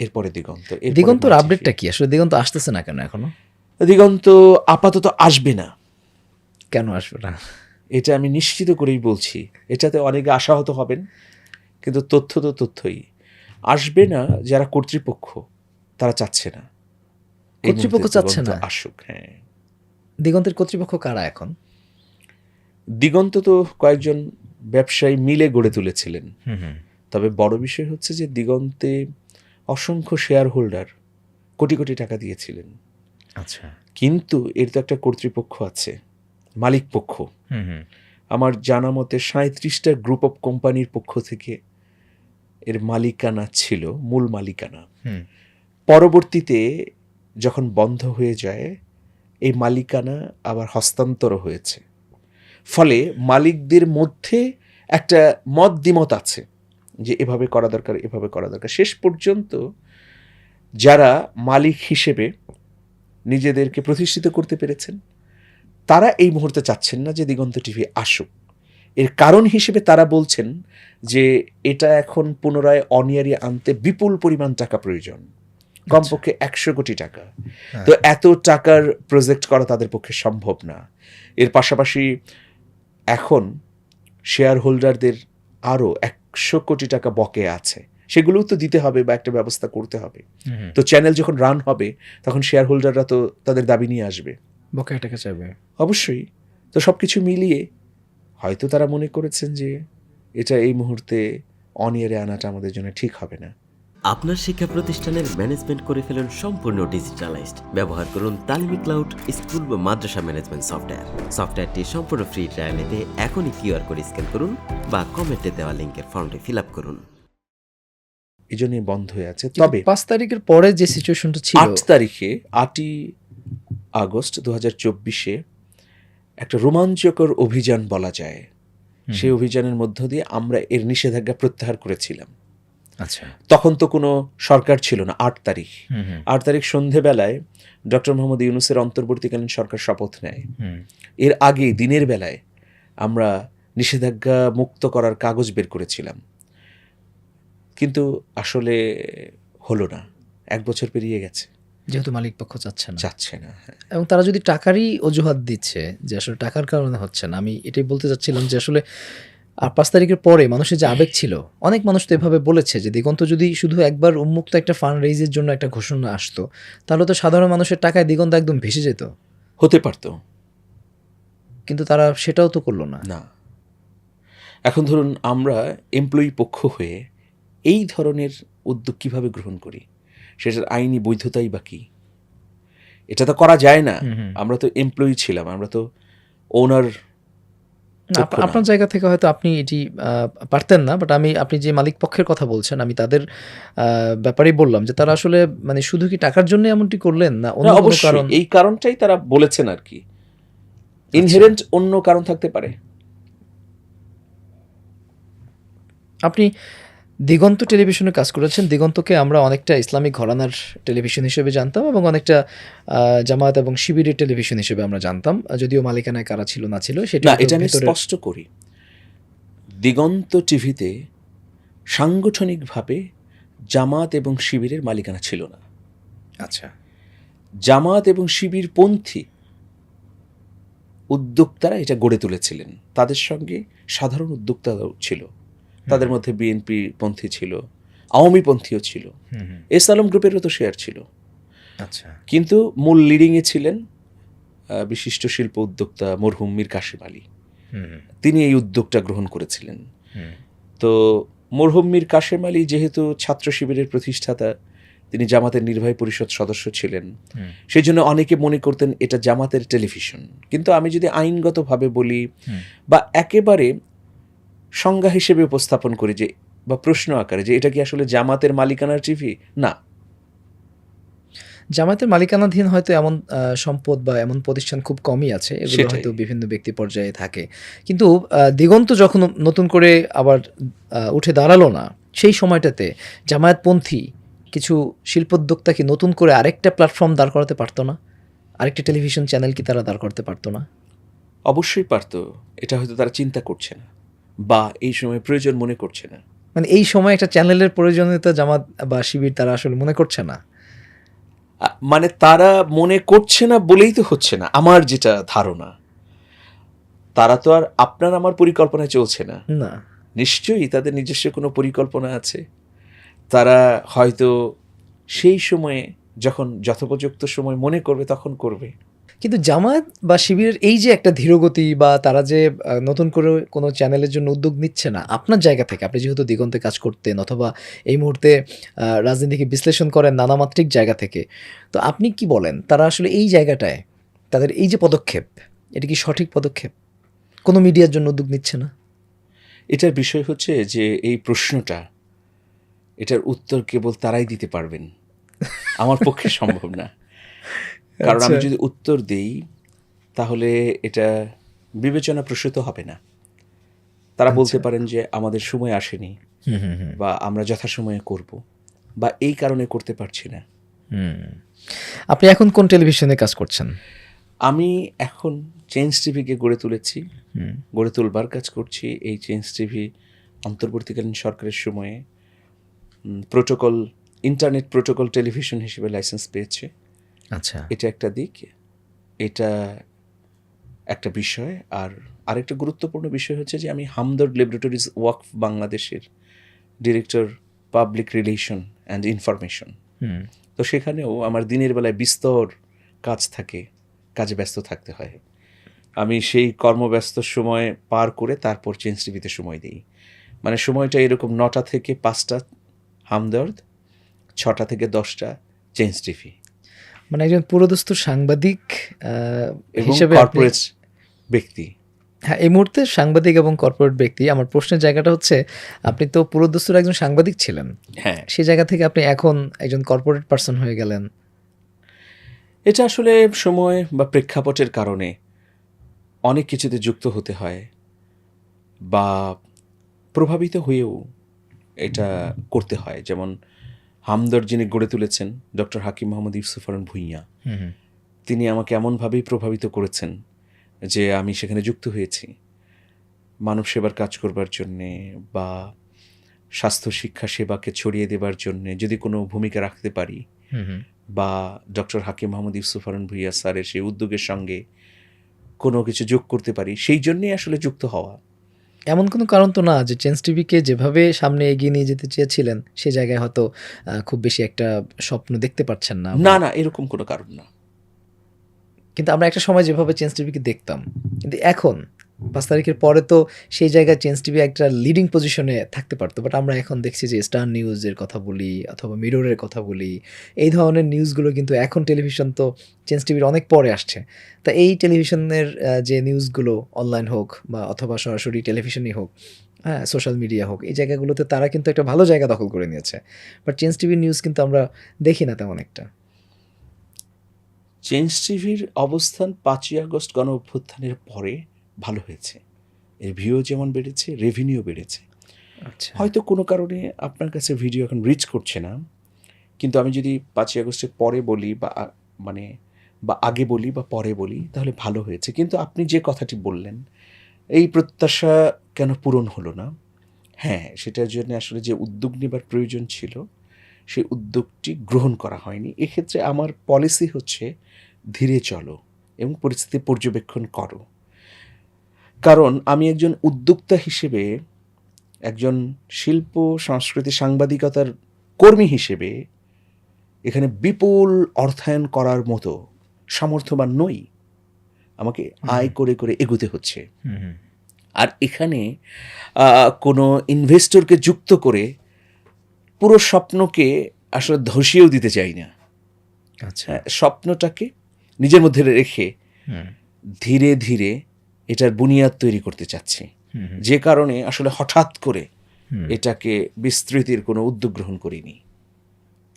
এরপরে দিগন্ত দিগন্তর আপডেটটা কি? আসলে দিগন্ত আসতেছে না কেন এখনও? দিগন্ত আপাতত আসবে না। কেন আসবে না? এটা আমি নিশ্চিত করেই বলছি। এটাতে অনেকে আশাহত হবেন কিন্তু তথ্য তো তথ্যই। আসবে না যারা কর্তৃপক্ষ তারা চাচ্ছে না। কর্তৃপক্ষ চাচ্ছে না? আসুক হ্যাঁ। দিগন্তের কর্তৃপক্ষ কারা এখন? দিগন্ত তো কয়েকজন ব্যবসায়ী মিলে গড়ে তুলেছিলেন। তবে বড় বিষয় হচ্ছে যে দিগন্তে অসংখ্য শেয়ার হোল্ডার কোটি কোটি টাকা দিয়েছিলেন। আচ্ছা। কিন্তু এর তো একটা কর্তৃপক্ষ আছে মালিক পক্ষ। আমার জানা মতে সাঁত্রিশটা গ্রুপ অফ কোম্পানির পক্ষ থেকে এর মালিকানা ছিল মূল মালিকানা। হুম। পরবর্তীতে যখন বন্ধ হয়ে যায় এই মালিকানা আবার হস্তান্তর হয়েছে। ফলে মালিকদের মধ্যে একটা মত দ্বিমত আছে। যে এভাবে করা দরকার এভাবে করা দরকার। শেষ পর্যন্ত যারা মালিক হিসেবে নিজেদেরকে প্রতিষ্ঠিত করতে পেরেছেন তারা এই মুহূর্তে চাচ্ছেন না যে দিগন্ত টিভি আসুক। এর কারণ হিসেবে তারা বলছেন যে এটা এখন পুনরায় অনিয়ারি আনতে বিপুল পরিমাণ টাকা প্রয়োজন। কমপক্ষে একশো কোটি টাকা। হ্যাঁ। তো এত টাকার প্রজেক্ট করা তাদের পক্ষে সম্ভব না। এর পাশাপাশি এখন শেয়ার হোল্ডারদের আরও একশো কোটি টাকা বকে আছে। সেগুলোও তো দিতে হবে বা একটা ব্যবস্থা করতে হবে। তো চ্যানেল যখন রান হবে তখন শেয়ার হোল্ডাররা তো তাদের দাবি নিয়ে আসবে। বকেয়া টাকা চাইবে। অবশ্যই। তো সব কিছু মিলিয়ে হয়তো তারা মনে করেছেন যে এটা এই মুহূর্তে অনিয়ারে আনাটা আমাদের জন্য ঠিক হবে না। আপনার শিক্ষা প্রতিষ্ঠানের ম্যানেজমেন্ট করে ফেলুন সম্পূর্ণ ডিজিটালাইজড ব্যবহার করুন তালিমি ক্লাউড স্কুল বা মাদ্রাসা ম্যানেজমেন্ট সফটওয়্যার সফটওয়্যারটি সম্পূর্ণ ফ্রি ট্রায়াল নিতে এখনই কিউআর কোড স্ক্যান করুন বা কমেন্টে দেওয়া লিঙ্কের ফর্মটি ফিল আপ করুন। এই জন্যই বন্ধ হয়ে আছে। তবে পাঁচ তারিখের পরে যে সিচুয়েশনটা ছিল আট তারিখে আটই আগস্ট দু হাজার চব্বিশে একটা রোমাঞ্চকর অভিযান বলা যায়। সেই অভিযানের মধ্য দিয়ে আমরা এর নিষেধাজ্ঞা প্রত্যাহার করেছিলাম। তখন তো কোনো সরকার ছিল না আট তারিখ। আট তারিখ সন্ধেবেলায় ডক্টর মোহাম্মদ ইউনুসের অন্তর্বর্তীকালীন সরকার শপথ নেয়। এর আগে দিনের বেলায় আমরা নিষেধাজ্ঞা মুক্ত করার কাগজ বের করেছিলাম। কিন্তু আসলে হলো না এক বছর পেরিয়ে গেছে। যেহেতু মালিক পক্ষ চাচ্ছে না। যাচ্ছে না হ্যাঁ। এবং তারা যদি টাকারই অজুহাত দিচ্ছে যে আসলে টাকার কারণে হচ্ছে না আমি এটাই বলতে চাচ্ছিলাম যে আসলে আর পাঁচ তারিখের পরে মানুষের যে আবেগ ছিল অনেক মানুষ তো এভাবে বলেছে যে দিগন্ত যদি শুধু একবার উন্মুক্ত একটা ফান্ড রেইজের জন্য একটা ঘোষণা আসতো তাহলে তো সাধারণ মানুষের টাকায় দিগন্ত একদম ভেসে যেত। হতে পারতো। কিন্তু তারা সেটাও তো করল না। না। এখন ধরুন আমরা এমপ্লয়ি পক্ষ হয়ে এই ধরনের উদ্যোগ কীভাবে গ্রহণ করি? সেটার আইনি বৈধতাই বা কি? এটা তো করা যায় না। আমরা তো এমপ্লয়ি ছিলাম আমরা তো ওনার। আপনার জায়গা থেকে হয়তো আপনি এটি পারতেন না বাট আমি আপনি যে মালিক পক্ষের কথা বলছেন আমি তাদের আহ, ব্যাপারেই বললাম যে তারা আসলে মানে শুধু কি টাকার জন্য এমনটি করলেন না অন্য কারণ? এই কারণটাই তারা বলেছেন আর কি। আচ্ছা। ইনহেরেন্ট অন্য কারণ থাকতে পারে। আপনি দিগন্ত টেলিভিশনে কাজ করেছেন। দিগন্তকে আমরা অনেকটা ইসলামিক ঘরানার টেলিভিশন হিসেবে জানতাম এবং অনেকটা আহ, জামায়াত এবং শিবিরের টেলিভিশন হিসেবে আমরা জানতাম। যদিও মালিকানায় কারা ছিল না ছিল সেটা এটা আমি স্পষ্ট করি। দিগন্ত টিভিতে সাংগঠনিকভাবে জামাত এবং শিবিরের মালিকানা ছিল না। আচ্ছা। জামাত এবং শিবির পন্থী উদ্যোক্তারা এটা গড়ে তুলেছিলেন। তাদের সঙ্গে সাধারণ উদ্যোক্তারাও ছিল। তাদের মধ্যে বিএনপি পন্থী ছিল আওয়ামী পন্থীও ছিল। এস আলম গ্রুপেরও তো শেয়ার ছিল। আচ্ছা। কিন্তু মূল লিডিংয়ে ছিলেন বিশিষ্ট শিল্প উদ্যোক্তা মরহুম মীর কাশিম আলী। তিনি এই উদ্যোগটা গ্রহণ করেছিলেন। তো মরহুম মীর কাশেম আলী যেহেতু ছাত্র শিবিরের প্রতিষ্ঠাতা তিনি জামাতের নির্বাহী পরিষদ সদস্য ছিলেন। সেই জন্য অনেকে মনে করতেন এটা জামাতের টেলিভিশন। কিন্তু আমি যদি আইনগতভাবে বলি বা একেবারে সংজ্ঞা হিসেবে উপস্থাপন করি যে বা প্রশ্ন আকারে যে এটা কি আসলে জামাতের মালিকানার টিভি না। জামাতের মালিকানাধীন হয়তো এমন সম্পদ বা এমন প্রতিষ্ঠান খুব কমই আছে এগুলো হয়তো বিভিন্ন ব্যক্তি পর্যায়ে থাকে। কিন্তু দিগন্ত যখন নতুন করে আবার উঠে দাঁড়াল না সেই সময়টাতে জামায়াতপন্থী কিছু শিল্পোদ্যোক্তা কি নতুন করে আরেকটা প্ল্যাটফর্ম দাঁড় করাতে পারতো না? আরেকটা টেলিভিশন চ্যানেল কি তারা দাঁড় করতে পারতো না? অবশ্যই পারতো। এটা হয়তো তারা চিন্তা করছে না বা এই সময় প্রয়োজন মনে করছে না। মানে এই সময় একটা চ্যানেলের প্রয়োজনীয়তা জামাত বা শিবির তারা আসলে মনে করছে না। মানে তারা মনে করছে না বলেই তো হচ্ছে না আমার যেটা ধারণা। তারা তো আর আপনার আমার পরিকল্পনায় চলছে না। না। নিশ্চয়ই তাদের নিজস্ব কোনো পরিকল্পনা আছে। তারা হয়তো সেই সময়ে যখন যথোপযুক্ত সময় মনে করবে তখন করবে। কিন্তু জামাত বা শিবিরের এই যে একটা ধীরগতি বা তারা যে নতুন করে কোনো চ্যানেলের জন্য উদ্যোগ নিচ্ছে না, আপনার জায়গা থেকে, আপনি যেহেতু দিগন্তে কাজ করতেন অথবা এই মুহূর্তে রাজনীতিকে বিশ্লেষণ করেন নানামাত্রিক জায়গা থেকে, তো আপনি কি বলেন, তারা আসলে এই জায়গাটায় তাদের এই যে পদক্ষেপ, এটা কি সঠিক পদক্ষেপ? কোনো মিডিয়ার জন্য উদ্যোগ নিচ্ছে না? এটার বিষয় হচ্ছে যে, এই প্রশ্নটা, এটার উত্তর কেবল তারাই দিতে পারবেন। আমার পক্ষে সম্ভব না। কারণ আমি আচ্ছা। যদি উত্তর দিই তাহলে এটা বিবেচনা প্রসূত হবে না। তারা বলতে পারেন যে আমাদের সময় আসেনি বা আমরা যথাসময়ে করব বা এই কারণে করতে পারছি না। আপনি এখন কোন টেলিভিশনে কাজ করছেন? আমি এখন চেঞ্জ টিভিকে গড়ে তুলেছি। গড়ে তুলবার কাজ করছি এই চেঞ্জ টিভি অন্তর্বর্তীকালীন সরকারের সময়ে। প্রোটোকল ইন্টারনেট প্রোটোকল টেলিভিশন হিসেবে লাইসেন্স পেয়েছে। আচ্ছা। এটা একটা দিক এটা একটা বিষয় আর আরেকটা গুরুত্বপূর্ণ বিষয় হচ্ছে যে আমি হামদর্দ ল্যাবরেটরিজ ওয়াকফ বাংলাদেশের director public relation and information. হুম। তো সেখানেও আমার দিনের বেলায় বিস্তর কাজ থাকে কাজে ব্যস্ত থাকতে হয়। আমি সেই কর্মব্যস্ত সময় পার করে তারপর চেঞ্জ টিভিতে সময় দিই। মানে সময়টা এরকম নটা থেকে পাঁচটা হামদর্দ ছটা থেকে দশটা চেঞ্জ টিভি মানে একজন পুরোদস্ত সাংবাদিক হিসেবে কর্পোরেট ব্যক্তি। হ্যাঁ এই মুহূর্তে সাংবাদিক এবং কর্পোরেট ব্যক্তি। আমার প্রশ্নের জায়গাটা হচ্ছে আপনি তো পুরোদস্তুর একজন সাংবাদিক ছিলেন। হ্যাঁ। সেই জায়গা থেকে আপনি এখন একজন কর্পোরেট পার্সন হয়ে গেলেন। এটা আসলে সময় বা প্রেক্ষাপটের কারণে অনেক কিছুতে যুক্ত হতে হয় বা প্রভাবিত হয়েও এটা করতে হয়। যেমন হামদর যিনি গড়ে তুলেছেন ডক্টর হাকিম মোহাম্মদ ইউসুফরন ভুইয়া তিনি আমাকে এমনভাবেই প্রভাবিত করেছেন যে আমি সেখানে যুক্ত হয়েছি। মানব সেবার কাজ করবার জন্যে বা স্বাস্থ্য শিক্ষা সেবাকে ছড়িয়ে দেবার জন্যে যদি কোনো ভূমিকা রাখতে পারি বা ডক্টর হাকিম মোহাম্মদ ইউসুফ ভুইয়া স্যারের সেই উদ্যোগের সঙ্গে কোনো কিছু যোগ করতে পারি সেই জন্যেই আসলে যুক্ত হওয়া। এমন কোনো কারণ তো না যে চেঞ্জ টিভিকে যেভাবে সামনে এগিয়ে নিয়ে যেতে চেয়েছিলেন সে জায়গায় হয়তো আহ, খুব বেশি একটা স্বপ্ন দেখতে পাচ্ছেন না। না না এরকম কোনো কারণ না। কিন্তু আমরা একটা সময় যেভাবে চেঞ্জ টিভিকে দেখতাম কিন্তু এখন পাঁচ তারিখের পরে তো সেই জায়গায় চেঞ্জ টিভি একটা লিডিং পজিশনে থাকতে পারতো। বাট আমরা এখন দেখছি যে স্টার নিউজের কথা বলি অথবা মিররের কথা বলি, এই ধরনের নিউজগুলো কিন্তু এখন টেলিভিশন তো চেঞ্জ টিভির অনেক পরে আসছে। তা এই টেলিভিশনের যে নিউজগুলো অনলাইন হোক বা অথবা সরাসরি টেলিভিশনই হোক হ্যাঁ সোশ্যাল মিডিয়া হোক, এই জায়গাগুলোতে তারা কিন্তু একটা ভালো জায়গা দখল করে নিয়েছে। বাট চেঞ্জ টিভির নিউজ কিন্তু আমরা দেখি না তেমন একটা। চেঞ্জ টিভির অবস্থান পাঁচই আগস্ট গণ অভ্যুত্থানের পরে ভালো হয়েছে। এর ভিউ যেমন বেড়েছে রেভিনিউ বেড়েছে। আচ্ছা। হয়তো কোনো কারণে আপনার কাছে ভিডিও এখন রিচ করছে না কিন্তু আমি যদি পাঁচই আগস্টের পরে বলি বা মানে বা আগে বলি বা পরে বলি তাহলে ভালো হয়েছে। কিন্তু আপনি যে কথাটি বললেন এই প্রত্যাশা কেন পূরণ হলো না? হ্যাঁ সেটার জন্য আসলে যে উদ্যোগ নেবার প্রয়োজন ছিল সেই উদ্যোগটি গ্রহণ করা হয়নি। এক্ষেত্রে আমার পলিসি হচ্ছে ধীরে চলো এবং পরিস্থিতি পর্যবেক্ষণ করো। কারণ আমি একজন উদ্যোক্তা হিসেবে একজন শিল্প সংস্কৃতি সাংবাদিকতার কর্মী হিসেবে এখানে বিপুল অর্থায়ন করার মতো সামর্থ্যবান নই। আমাকে আয় করে করে এগুতে হচ্ছে। আর এখানে কোনো ইনভেস্টরকে যুক্ত করে পুরো স্বপ্নকে আসলে ধসিয়েও দিতে চাই না। আচ্ছা। হ্যাঁ, স্বপ্নটাকে নিজের মধ্যে রেখে ধীরে ধীরে এটার বুনিয়াদ তৈরি করতে চাচ্ছি। যে কারণে আসলে হঠাৎ করে এটাকে বিস্তৃতির কোনো উদ্যোগ গ্রহণ করিনি।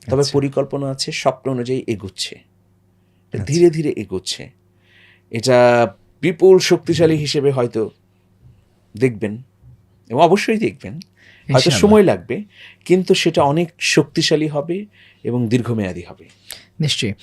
তবে আচ্ছা। পরিকল্পনা আছে স্বপ্ন অনুযায়ী এগুচ্ছে। এটা আচ্ছা। ধীরে ধীরে এগোচ্ছে। এটা বিপুল শক্তিশালী হিসেবে হয়তো দেখবেন এবং অবশ্যই দেখবেন। হয়তো সময় লাগবে কিন্তু সেটা অনেক শক্তিশালী হবে এবং দীর্ঘমেয়াদী হবে। নিশ্চয়ই।